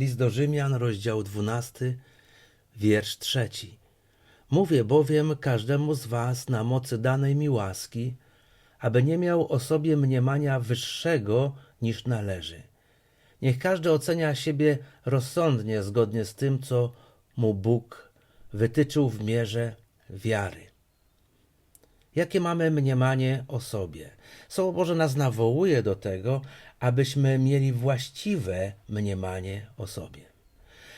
List do Rzymian, rozdział 12, wiersz trzeci. Mówię bowiem każdemu z was na mocy danej mi łaski, aby nie miał o sobie mniemania wyższego niż należy. Niech każdy ocenia siebie rozsądnie, zgodnie z tym, co mu Bóg wytyczył w mierze wiary. Jakie mamy mniemanie o sobie? Słowo Boże nas nawołuje do tego, abyśmy mieli właściwe mniemanie o sobie.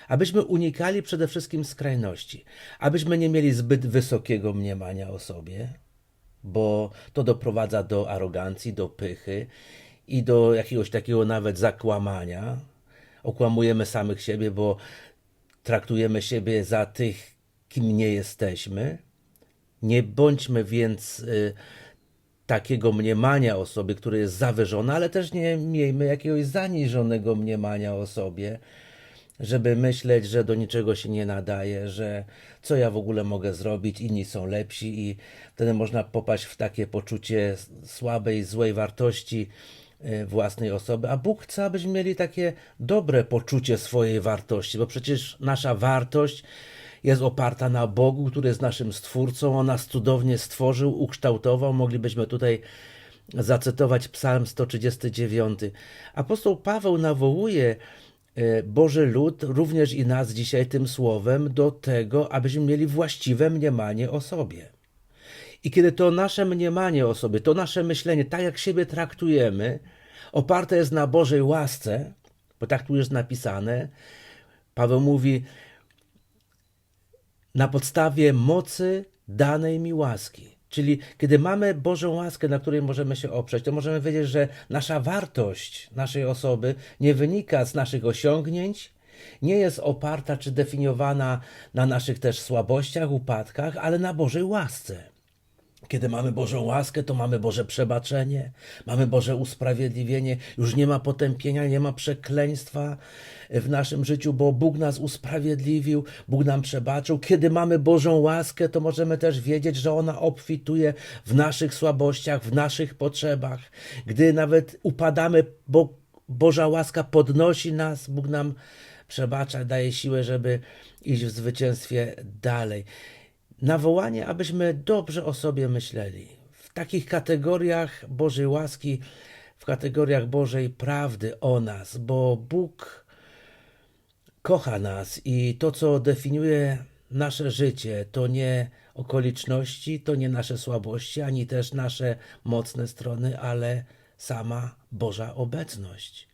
Abyśmy unikali przede wszystkim skrajności, abyśmy nie mieli zbyt wysokiego mniemania o sobie, bo to doprowadza do arogancji, do pychy i do jakiegoś takiego nawet zakłamania. Okłamujemy samych siebie, bo traktujemy siebie za tych, kim nie jesteśmy. Nie bądźmy więc y, takiego mniemania o sobie, które jest zawyżone, ale też nie miejmy jakiegoś zaniżonego mniemania o sobie, żeby myśleć, że do niczego się nie nadaje, że co ja w ogóle mogę zrobić, inni są lepsi i wtedy można popaść w takie poczucie słabej, złej wartości y, własnej osoby, a Bóg chce, abyśmy mieli takie dobre poczucie swojej wartości, bo przecież nasza wartość jest oparta na Bogu, który jest naszym Stwórcą. On nas cudownie stworzył, ukształtował. Moglibyśmy tutaj zacytować Psalm 139. Apostoł Paweł nawołuje e, Boży lud, również i nas dzisiaj tym słowem, do tego, abyśmy mieli właściwe mniemanie o sobie. I kiedy to nasze mniemanie o sobie, to nasze myślenie, tak jak siebie traktujemy, oparte jest na Bożej łasce, bo tak tu jest napisane, Paweł mówi, na podstawie mocy danej mi łaski. Czyli kiedy mamy Bożą łaskę, na której możemy się oprzeć, to możemy wiedzieć, że nasza wartość naszej osoby nie wynika z naszych osiągnięć, nie jest oparta czy definiowana na naszych też słabościach, upadkach, ale na Bożej łasce. Kiedy mamy Bożą łaskę, to mamy Boże przebaczenie, mamy Boże usprawiedliwienie, już nie ma potępienia, nie ma przekleństwa w naszym życiu, bo Bóg nas usprawiedliwił, Bóg nam przebaczył. Kiedy mamy Bożą łaskę, to możemy też wiedzieć, że ona obfituje w naszych słabościach, w naszych potrzebach. Gdy nawet upadamy, bo Boża łaska podnosi nas, Bóg nam przebacza, daje siłę, żeby iść w zwycięstwie dalej nawołanie, abyśmy dobrze o sobie myśleli. W takich kategoriach Bożej łaski, w kategoriach Bożej prawdy o nas, bo Bóg kocha nas i to, co definiuje nasze życie, to nie okoliczności, to nie nasze słabości, ani też nasze mocne strony, ale sama Boża obecność.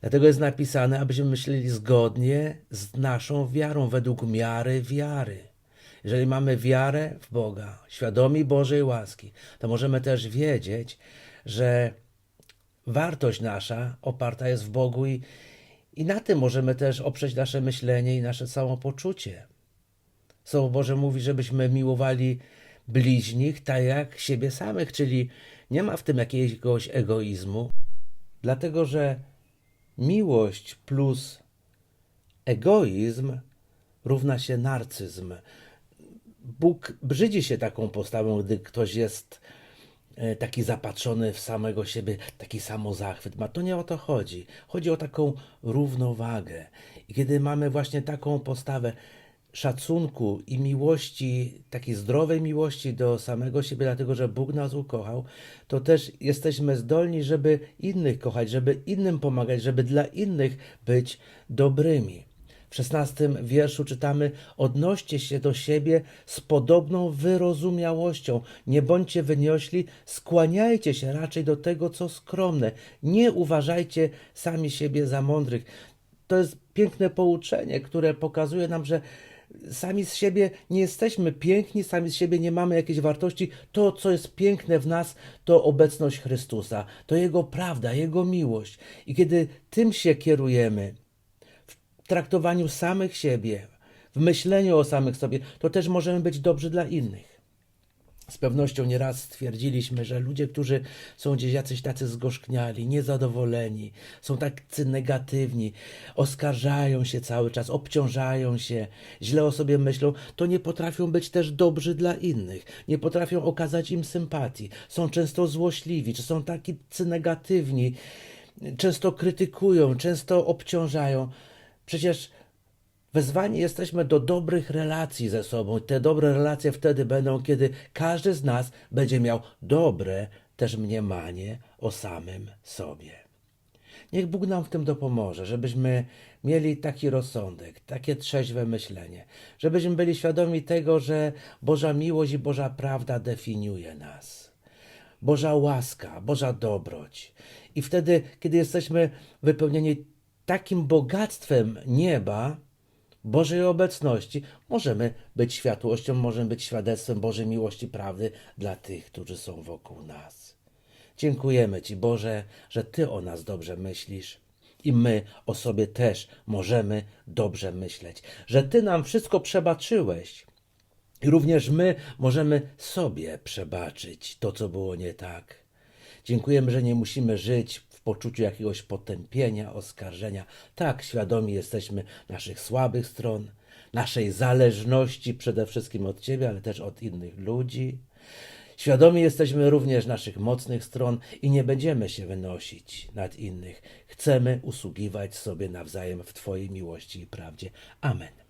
Dlatego jest napisane, abyśmy myśleli zgodnie z naszą wiarą, według miary wiary. Jeżeli mamy wiarę w Boga, świadomi Bożej łaski, to możemy też wiedzieć, że wartość nasza oparta jest w Bogu i, i na tym możemy też oprzeć nasze myślenie i nasze samopoczucie. Słowo Boże mówi, żebyśmy miłowali bliźnich tak jak siebie samych, czyli nie ma w tym jakiegoś egoizmu, dlatego że miłość plus egoizm równa się narcyzm. Bóg brzydzi się taką postawą, gdy ktoś jest e, taki zapatrzony w samego siebie, taki samozachwyt ma. To nie o to chodzi. Chodzi o taką równowagę. I kiedy mamy właśnie taką postawę szacunku i miłości, takiej zdrowej miłości do samego siebie, dlatego że Bóg nas ukochał, to też jesteśmy zdolni, żeby innych kochać, żeby innym pomagać, żeby dla innych być dobrymi. W szesnastym wierszu czytamy: Odnoście się do siebie z podobną wyrozumiałością. Nie bądźcie wyniośli, skłaniajcie się raczej do tego, co skromne. Nie uważajcie sami siebie za mądrych. To jest piękne pouczenie, które pokazuje nam, że sami z siebie nie jesteśmy piękni, sami z siebie nie mamy jakiejś wartości. To, co jest piękne w nas, to obecność Chrystusa, to Jego prawda, Jego miłość. I kiedy tym się kierujemy, traktowaniu samych siebie, w myśleniu o samych sobie, to też możemy być dobrzy dla innych. Z pewnością nieraz stwierdziliśmy, że ludzie, którzy są gdzieś jacyś tacy zgorzkniali, niezadowoleni, są tacy negatywni, oskarżają się cały czas, obciążają się, źle o sobie myślą, to nie potrafią być też dobrzy dla innych, nie potrafią okazać im sympatii, są często złośliwi, czy są tacy negatywni, często krytykują, często obciążają Przecież wezwani jesteśmy do dobrych relacji ze sobą. Te dobre relacje wtedy będą, kiedy każdy z nas będzie miał dobre też mniemanie o samym sobie. Niech Bóg nam w tym dopomoże, żebyśmy mieli taki rozsądek, takie trzeźwe myślenie, żebyśmy byli świadomi tego, że Boża miłość i Boża prawda definiuje nas. Boża łaska, Boża dobroć. I wtedy, kiedy jesteśmy wypełnieni takim bogactwem nieba, Bożej obecności, możemy być światłością, możemy być świadectwem Bożej miłości, prawdy dla tych, którzy są wokół nas. Dziękujemy Ci, Boże, że Ty o nas dobrze myślisz. I my o sobie też możemy dobrze myśleć, że Ty nam wszystko przebaczyłeś. I również my możemy sobie przebaczyć to, co było nie tak. Dziękujemy, że nie musimy żyć w poczuciu jakiegoś potępienia, oskarżenia. Tak, świadomi jesteśmy naszych słabych stron, naszej zależności przede wszystkim od Ciebie, ale też od innych ludzi. Świadomi jesteśmy również naszych mocnych stron i nie będziemy się wynosić nad innych. Chcemy usługiwać sobie nawzajem w Twojej miłości i prawdzie. Amen.